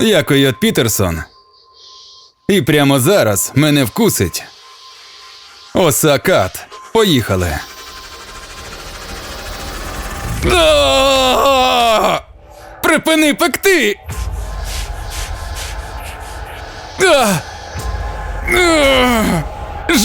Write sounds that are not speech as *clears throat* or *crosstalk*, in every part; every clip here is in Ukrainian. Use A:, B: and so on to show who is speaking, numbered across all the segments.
A: Я Койот Пітерсон. І прямо зараз мене вкусить. Осакат. Поїхали. Припини пекти!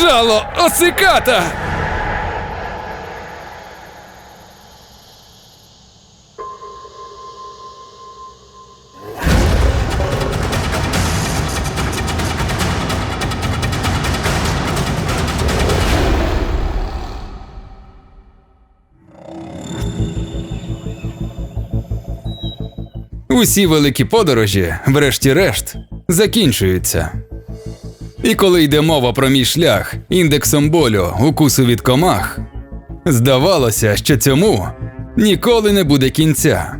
A: Жало осиката! Усі великі подорожі, врешті-решт, закінчуються. І коли йде мова про мій шлях індексом болю укусу від комах, здавалося, що цьому ніколи не буде кінця.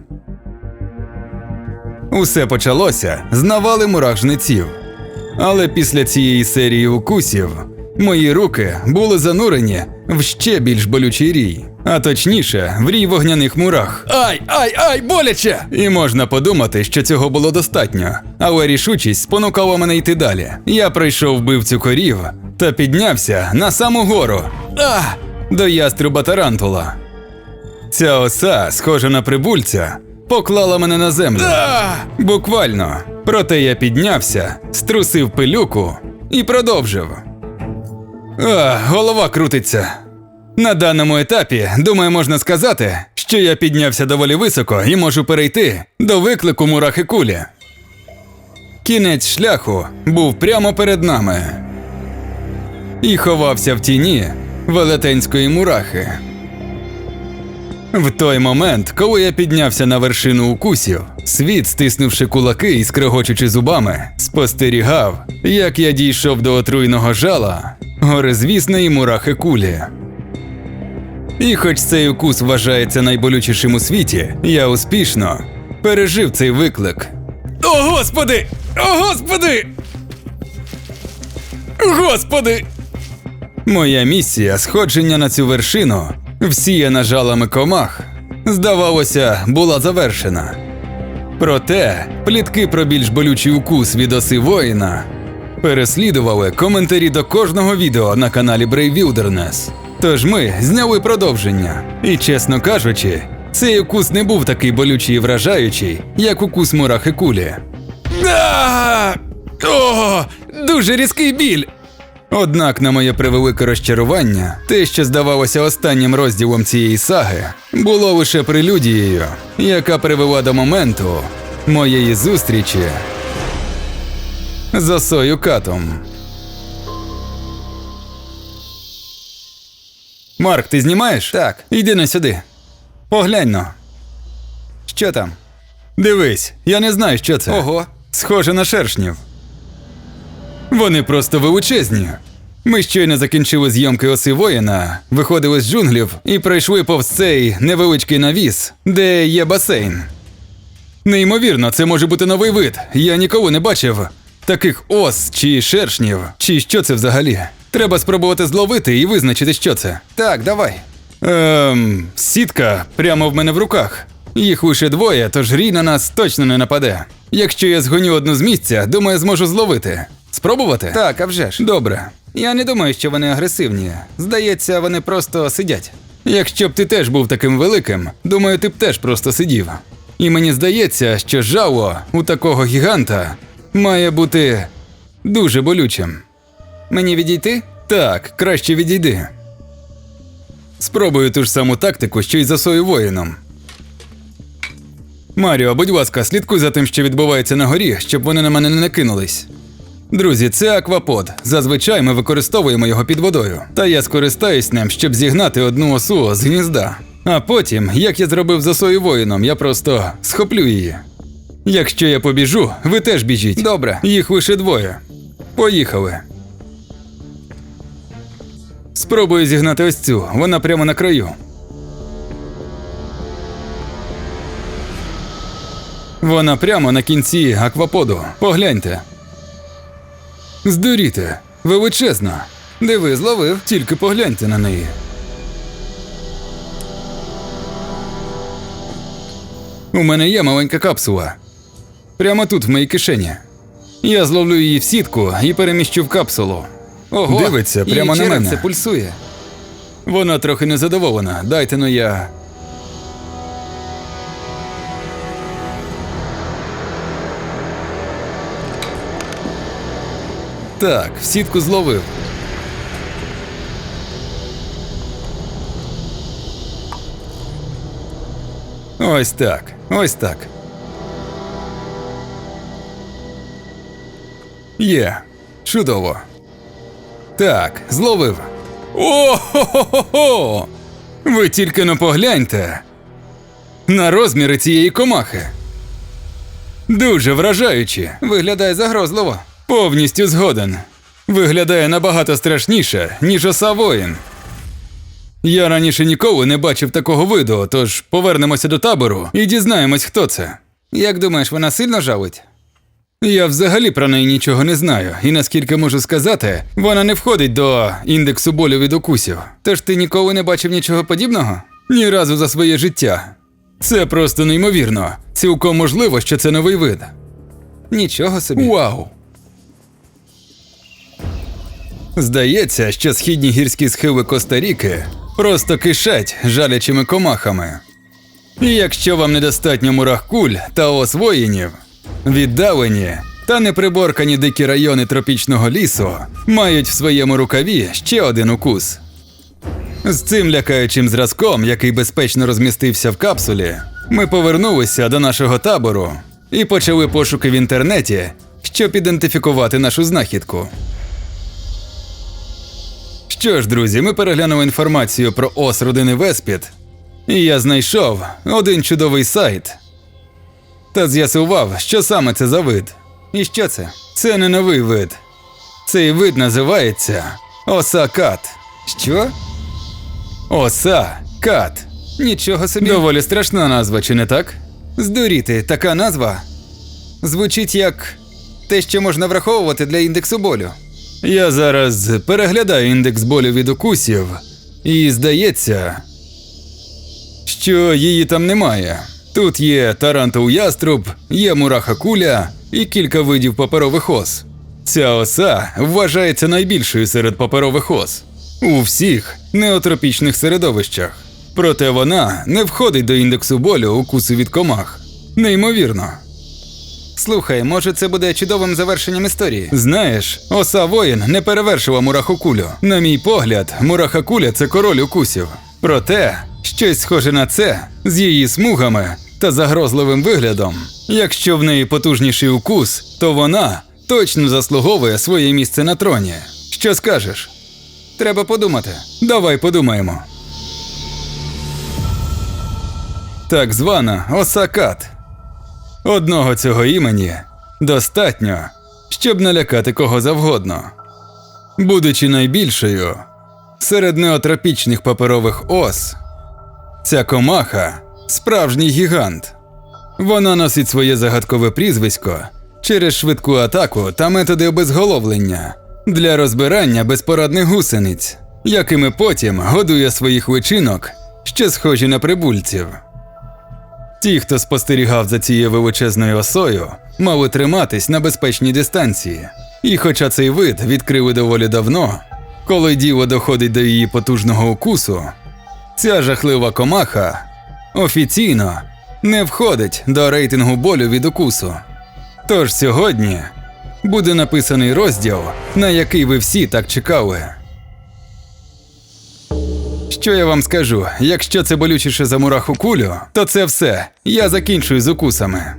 A: Усе почалося з навали мурах жнеців. Але після цієї серії укусів мої руки були занурені в ще більш болючий рій, а точніше, в рій вогняних мурах. Ай, ай, ай, боляче! І можна подумати, що цього було достатньо. Але рішучість спонукала мене йти далі. Я пройшов вбивцю корів та піднявся на саму гору. А! До яструба Тарантула. Ця оса, схожа на прибульця, поклала мене на землю. Буквально. Проте я піднявся, струсив пилюку і продовжив. А, голова крутиться. На даному етапі, думаю, можна сказати, що я піднявся доволі високо і можу перейти до виклику мурахи кулі. Кінець шляху був прямо перед нами і ховався в тіні велетенської мурахи. В той момент, коли я піднявся на вершину укусів, світ, стиснувши кулаки і скрегочучи зубами, спостерігав, як я дійшов до отруйного жала горизвісної мурахи кулі. І хоч цей укус вважається найболючішим у світі, я успішно пережив цей виклик. О, господи! О, господи! Господи! Моя місія сходження на цю вершину, всіяна жалами комах, здавалося, була завершена. Проте плітки про більш болючий укус від оси воїна переслідували коментарі до кожного відео на каналі Brave Wilderness. Тож ми зняли продовження. І, чесно кажучи, цей укус не був такий болючий і вражаючий, як укус мурахи кулі. О, дуже різкий біль. Однак, на моє превелике розчарування, те, що здавалося останнім розділом цієї саги, було лише прелюдією, яка привела до моменту моєї зустрічі з осою катом. Марк, ти знімаєш?
B: Так.
A: Іди на сюди. Поглянь но.
B: Що там?
A: Дивись, я не знаю, що це.
B: Ого.
A: Схоже на шершнів. Вони просто величезні. Ми щойно закінчили зйомки оси воїна, виходили з джунглів і пройшли повз цей невеличкий навіс, де є басейн. Неймовірно, це може бути новий вид. Я ніколи не бачив таких ос чи шершнів, чи що це взагалі. Треба спробувати зловити і визначити, що це.
B: Так, давай.
A: Ем, сітка прямо в мене в руках. Їх лише двоє, тож рій на нас точно не нападе. Якщо я згоню одну з місця, думаю, зможу зловити. Спробувати?
B: Так, а вже ж.
A: Добре.
B: Я не думаю, що вони агресивні. Здається, вони просто сидять.
A: Якщо б ти теж був таким великим, думаю, ти б теж просто сидів. І мені здається, що жало у такого гіганта має бути дуже болючим.
B: Мені відійти?
A: Так, краще відійди. Спробую ту ж саму тактику, що й за сою воїном. Маріо, будь ласка, слідкуй за тим, що відбувається на горі, щоб вони на мене не накинулись. Друзі, це аквапод. Зазвичай ми використовуємо його під водою. Та я скористаюсь ним, щоб зігнати одну осу з гнізда. А потім, як я зробив за сою воїном, я просто схоплю її. Якщо я побіжу, ви теж біжіть.
B: Добре.
A: Їх лише двоє. Поїхали. Спробую зігнати ось цю, вона прямо на краю. Вона прямо на кінці акваподу. Погляньте. Здуріте, величезна.
B: Диви, зловив.
A: Тільки погляньте на неї. У мене є маленька капсула. прямо тут, в моїй кишені. Я зловлю її в сітку і переміщу в капсулу.
B: Ого,
A: Дивиться
B: її
A: прямо на мене.
B: Це пульсує.
A: Вона трохи незадоволена. Дайте ну я. Так, в сітку зловив. Ось так, ось так. Є. Чудово. Так, зловив. О-хо-хо-хо! Ви тільки но погляньте на розміри цієї комахи. Дуже вражаючі.
B: Виглядає загрозливо.
A: Повністю згоден. Виглядає набагато страшніше, ніж оса воїн. Я раніше ніколи не бачив такого виду, тож повернемося до табору і дізнаємось, хто це.
B: Як думаєш, вона сильно жалить?
A: Я взагалі про неї нічого не знаю, і наскільки можу сказати, вона не входить до індексу болю від укусів.
B: Тож ти ніколи не бачив нічого подібного?
A: Ні разу за своє життя. Це просто неймовірно. Цілком можливо, що це новий вид.
B: Нічого собі.
A: Вау! Здається, що східні гірські схили Коста-Ріки просто кишать жалячими комахами. І якщо вам недостатньо мурах куль та ос воїнів, віддалені та неприборкані дикі райони тропічного лісу мають в своєму рукаві ще один укус. З цим лякаючим зразком, який безпечно розмістився в капсулі, ми повернулися до нашого табору і почали пошуки в інтернеті, щоб ідентифікувати нашу знахідку. Що ж, друзі, ми переглянули інформацію про ос родини Веспіт, і я знайшов один чудовий сайт та з'ясував, що саме це за вид.
B: І що це?
A: Це не новий вид. Цей вид називається оса кат.
B: Що?
A: Оса кат.
B: Нічого собі.
A: Доволі страшна назва, чи не так?
B: Здуріти, така назва. Звучить як те, що можна враховувати для індексу болю.
A: Я зараз переглядаю індекс болю від укусів, і здається, що її там немає. Тут є тарантул яструб, є мураха куля і кілька видів паперових ос. Ця оса вважається найбільшою серед паперових ос у всіх неотропічних середовищах. Проте вона не входить до індексу болю укусу від комах. Неймовірно.
B: Слухай, може це буде чудовим завершенням історії.
A: Знаєш, оса воїн не перевершила мурахокулю. На мій погляд, мурахакуля це король укусів. Проте, щось схоже на це з її смугами та загрозливим виглядом. Якщо в неї потужніший укус, то вона точно заслуговує своє місце на троні. Що скажеш?
B: Треба подумати.
A: Давай подумаємо. Так звана осакат. Одного цього імені достатньо, щоб налякати кого завгодно. Будучи найбільшою серед неотропічних паперових ос, ця комаха справжній гігант. Вона носить своє загадкове прізвисько через швидку атаку та методи обезголовлення для розбирання безпорадних гусениць, якими потім годує своїх личинок, що схожі на прибульців. Ті, хто спостерігав за цією величезною осою, мали триматись на безпечній дистанції. І хоча цей вид відкрили доволі давно, коли діло доходить до її потужного укусу, ця жахлива комаха офіційно не входить до рейтингу болю від укусу. Тож сьогодні буде написаний розділ, на який ви всі так чекали. Що я вам скажу? Якщо це болючіше за мураху кулю, то це все. Я закінчую з укусами.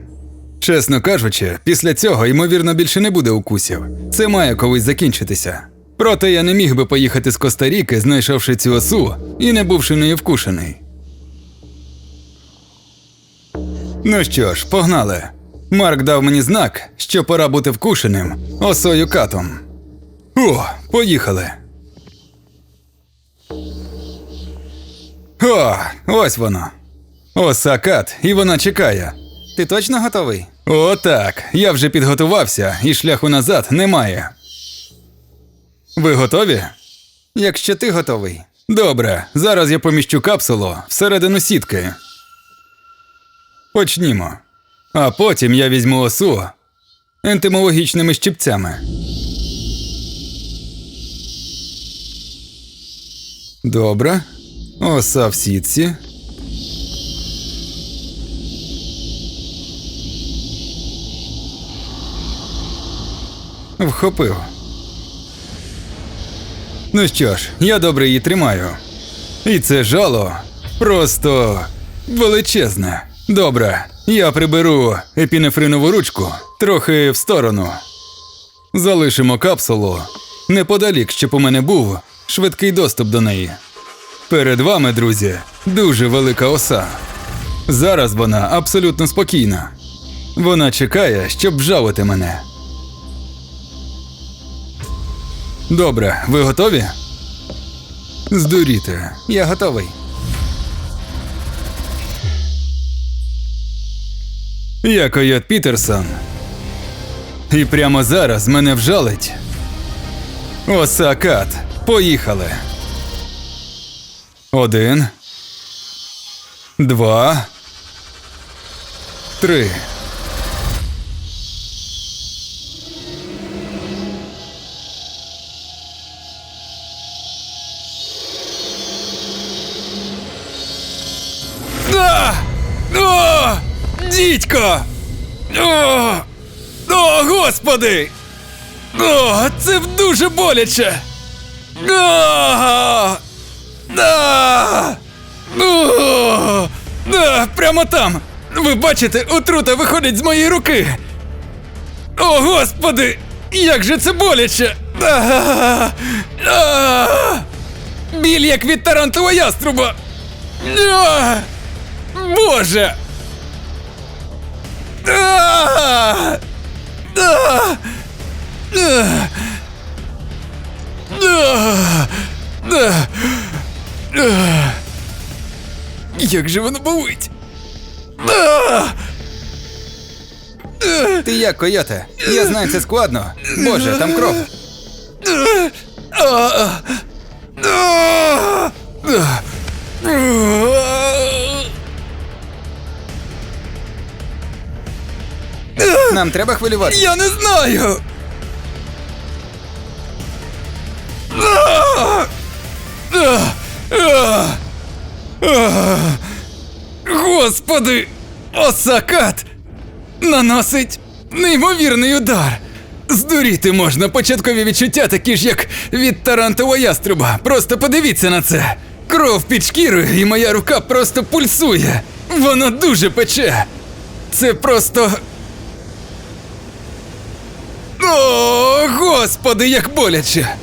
A: Чесно кажучи, після цього, ймовірно, більше не буде укусів. Це має колись закінчитися. Проте я не міг би поїхати з Коста-Ріки, знайшовши цю осу і не бувши нею вкушений. Ну що ж, погнали. Марк дав мені знак, що пора бути вкушеним осою катом. О, поїхали. О, ось воно. Оса кат, і вона чекає.
B: Ти точно готовий?
A: О, так. Я вже підготувався, і шляху назад немає. Ви готові?
B: Якщо ти готовий.
A: Добре, зараз я поміщу капсулу всередину сітки. Почнімо. А потім я візьму осу ентимологічними щипцями. Добре. Оса в сітці. Вхопив. Ну що ж, я добре її тримаю. І це жало просто величезне. Добре, я приберу епінефринову ручку трохи в сторону. Залишимо капсулу неподалік, щоб у мене був швидкий доступ до неї. Перед вами, друзі, дуже велика оса. Зараз вона абсолютно спокійна. Вона чекає, щоб вжалити мене. Добре, ви готові? Здуріти.
B: Я готовий.
A: Я Койот Пітерсон. І прямо зараз мене вжалить. Оса Кат. Поїхали. Один. Два. Три. Дідько! О! О, господи! О, це дуже боляче! О! А! О! А, Прямо там! Ви бачите, отрута виходить з моєї руки! О, господи! Як же це боляче! А! А! Біль як від тарантова яструба! А! Боже! Як же воно болить?
B: Ти як, койоте? Я знаю, це складно. Боже, там кров. Нам треба хвилюватися.
A: Я не знаю. Господи! Осакат наносить неймовірний удар. Здуріти можна початкові відчуття, такі ж, як від тарантового яструба. Просто подивіться на це. Кров під шкірою, і моя рука просто пульсує. Воно дуже пече. Це просто о, господи, як боляче.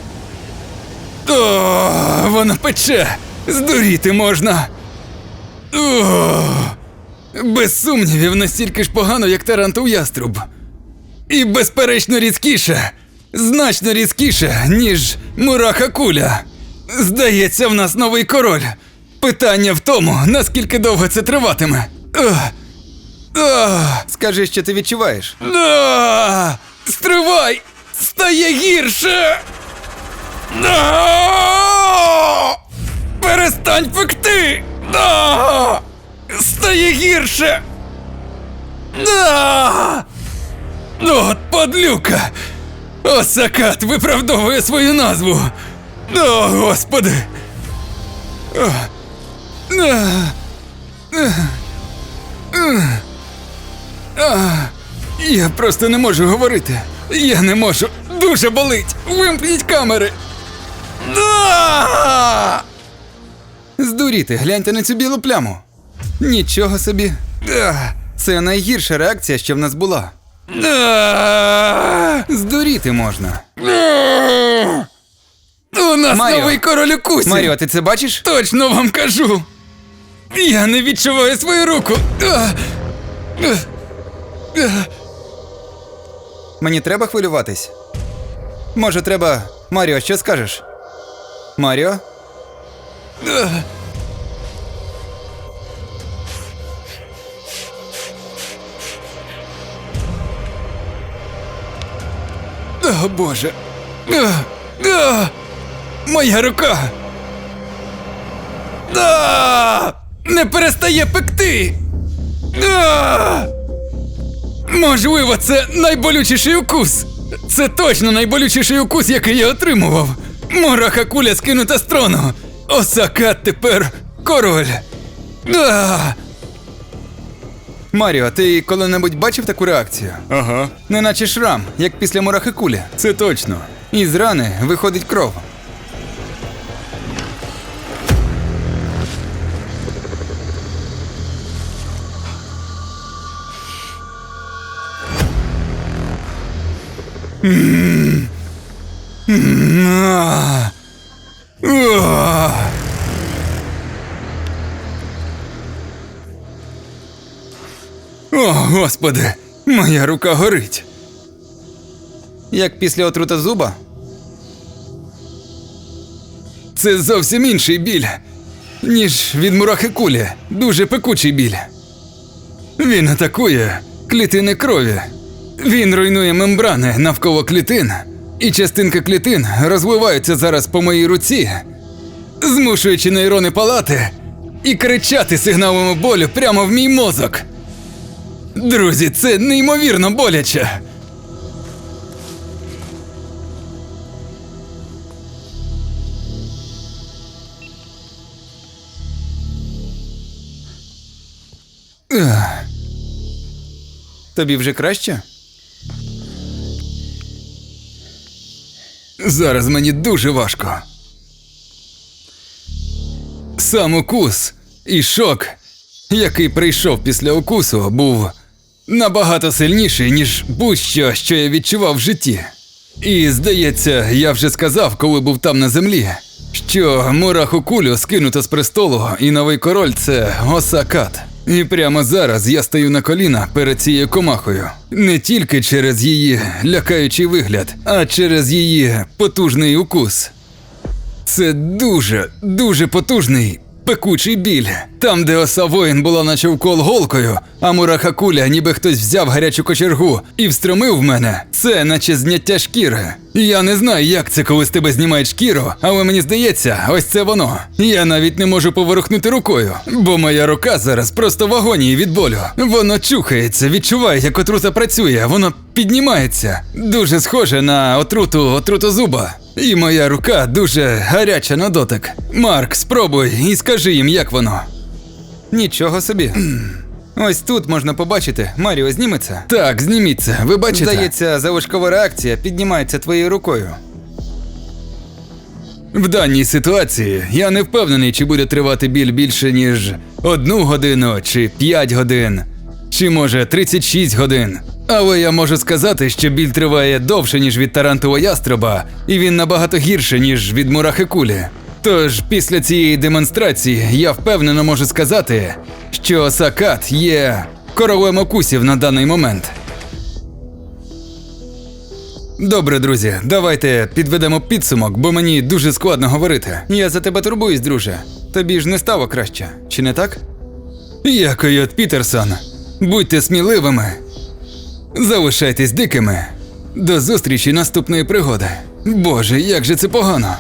A: О, воно пече. Здуріти можна. О, без сумнівів, настільки ж погано, як тарантув яструб. І безперечно різкіше, значно різкіше, ніж мураха куля. Здається, в нас новий король. Питання в тому, наскільки довго це триватиме.
B: Скажи, що ти відчуваєш.
A: Стривай! Стає гірше! Перестань пекти! Стає гірше! А, От падлюка! Осакат виправдовує свою назву! О, господи! А, Я просто не можу говорити. Я не можу. Дуже болить. Вимкніть камери.
B: Здуріти, гляньте на цю білу пляму. Нічого собі. Це найгірша реакція, що в нас була. Здуріти можна.
A: У нас
B: Маріо.
A: новий король укусів.
B: Маріо, ти це бачиш?
A: Точно вам кажу. Я не відчуваю свою руку. А! А! А!
B: Мені треба хвилюватись. Може, треба. Маріо, що скажеш? Маріо?
A: О, Боже. А! А! Моя рука. А! Не перестає пекти. А! Можливо, це найболючіший укус. Це точно найболючіший укус, який я отримував. Мураха куля скинута з трону. Осака тепер король. А! Маріо, ти коли-небудь бачив таку реакцію?
B: Ага.
A: Неначе шрам, як після мурахи кулі.
B: Це точно.
A: Із рани виходить кров. О, господи, моя рука горить. Як після отрута зуба? Це зовсім інший біль, ніж від мурахи кулі. Дуже пекучий біль. Він атакує клітини крові. Він руйнує мембрани навколо клітин, і частинки клітин розвиваються зараз по моїй руці, змушуючи нейрони палати і кричати сигналами болю прямо в мій мозок. Друзі, це неймовірно боляче. Тобі вже краще? Зараз мені дуже важко. Сам укус і шок, який прийшов після укусу, був набагато сильніший, ніж будь-що, що я відчував в житті. І здається, я вже сказав, коли був там на землі, що мураху кулю скинуто з престолу, і новий король це Осакат. І прямо зараз я стою на коліна перед цією комахою. Не тільки через її лякаючий вигляд, а через її потужний укус. Це дуже, дуже потужний, пекучий біль. Там, де оса воїн була наче вкол голкою, а мураха куля, ніби хтось взяв гарячу кочергу і встромив в мене. Це наче зняття шкіри. Я не знаю, як це, коли з тебе знімають шкіру, але мені здається, ось це воно. Я навіть не можу поворухнути рукою, бо моя рука зараз просто в агонії від болю. Воно чухається, відчуває, як отрута працює, воно піднімається. Дуже схоже на отруту отруту зуба. І моя рука дуже гаряча на дотик. Марк, спробуй і скажи їм, як воно. Нічого собі. *clears throat* Ось тут можна побачити, Маріо зніметься. Так, зніміться, ви бачите? Здається, залишкова реакція піднімається твоєю рукою. В даній ситуації я не впевнений, чи буде тривати біль більше, ніж одну годину, чи 5 годин, чи може 36 годин. Але я можу сказати, що біль триває довше, ніж від тарантового ястреба, і він набагато гірше, ніж від мурахи кулі. Тож після цієї демонстрації я впевнено можу сказати, що Сакат є королем окусів на даний момент. Добре, друзі, давайте підведемо підсумок, бо мені дуже складно говорити. Я за тебе турбуюсь, друже. Тобі ж не стало краще, чи не так? Я Койот Пітерсон. Будьте сміливими. Залишайтесь дикими. До зустрічі наступної пригоди. Боже, як же це погано.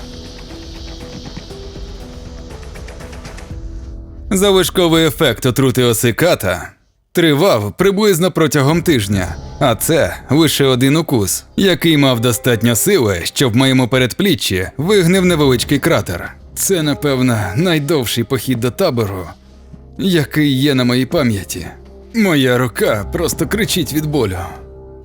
A: Залишковий ефект отрути осиката тривав приблизно протягом тижня, а це лише один укус, який мав достатньо сили, щоб в моєму передпліччі вигнив невеличкий кратер. Це, напевно, найдовший похід до табору, який є на моїй пам'яті. Моя рука просто кричить від болю.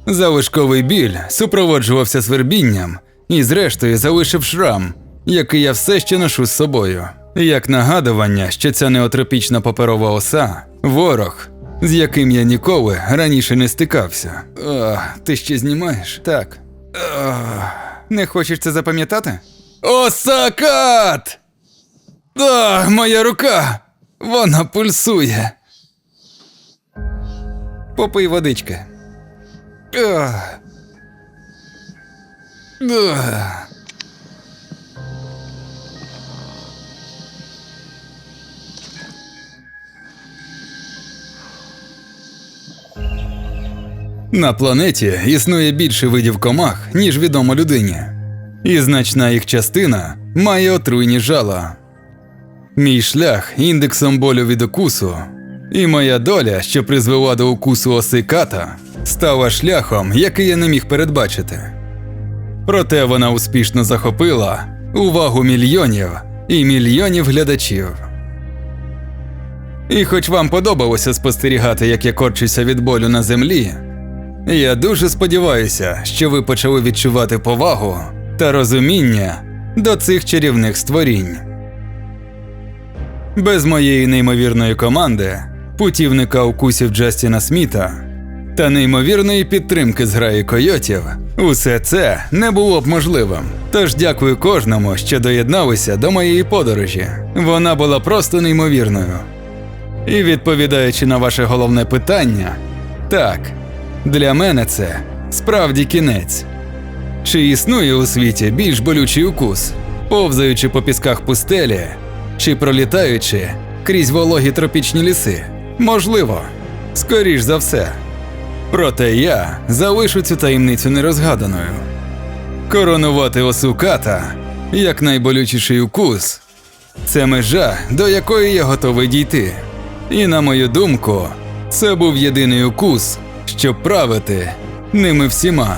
A: Залишковий біль супроводжувався свербінням і, зрештою, залишив шрам, який я все ще ношу з собою. Як нагадування, що ця неотропічна паперова оса ворог, з яким я ніколи раніше не стикався. О, ти ще знімаєш? Так. О, не хочеш це запам'ятати? Осакат! А, моя рука! Вона пульсує. Попий водички. На планеті існує більше видів комах, ніж відомо людині, і значна їх частина має отруйні жала. Мій шлях індексом болю від укусу, і моя доля, що призвела до укусу оси ката, стала шляхом, який я не міг передбачити. Проте вона успішно захопила увагу мільйонів і мільйонів глядачів. І хоч вам подобалося спостерігати, як я корчуся від болю на землі, я дуже сподіваюся, що ви почали відчувати повагу та розуміння до цих чарівних створінь. Без моєї неймовірної команди, путівника укусів Джастіна Сміта та неймовірної підтримки зграї койотів, усе це не було б можливим. Тож дякую кожному, що доєдналися до моєї подорожі. Вона була просто неймовірною. І відповідаючи на ваше головне питання, так, для мене це справді кінець. Чи існує у світі більш болючий укус, повзаючи по пісках пустелі, чи пролітаючи крізь вологі тропічні ліси? Можливо, скоріш за все. Проте я залишу цю таємницю нерозгаданою. Коронувати осу ката як найболючіший укус це межа, до якої я готовий дійти. І на мою думку, це був єдиний укус, щоб правити ними всіма.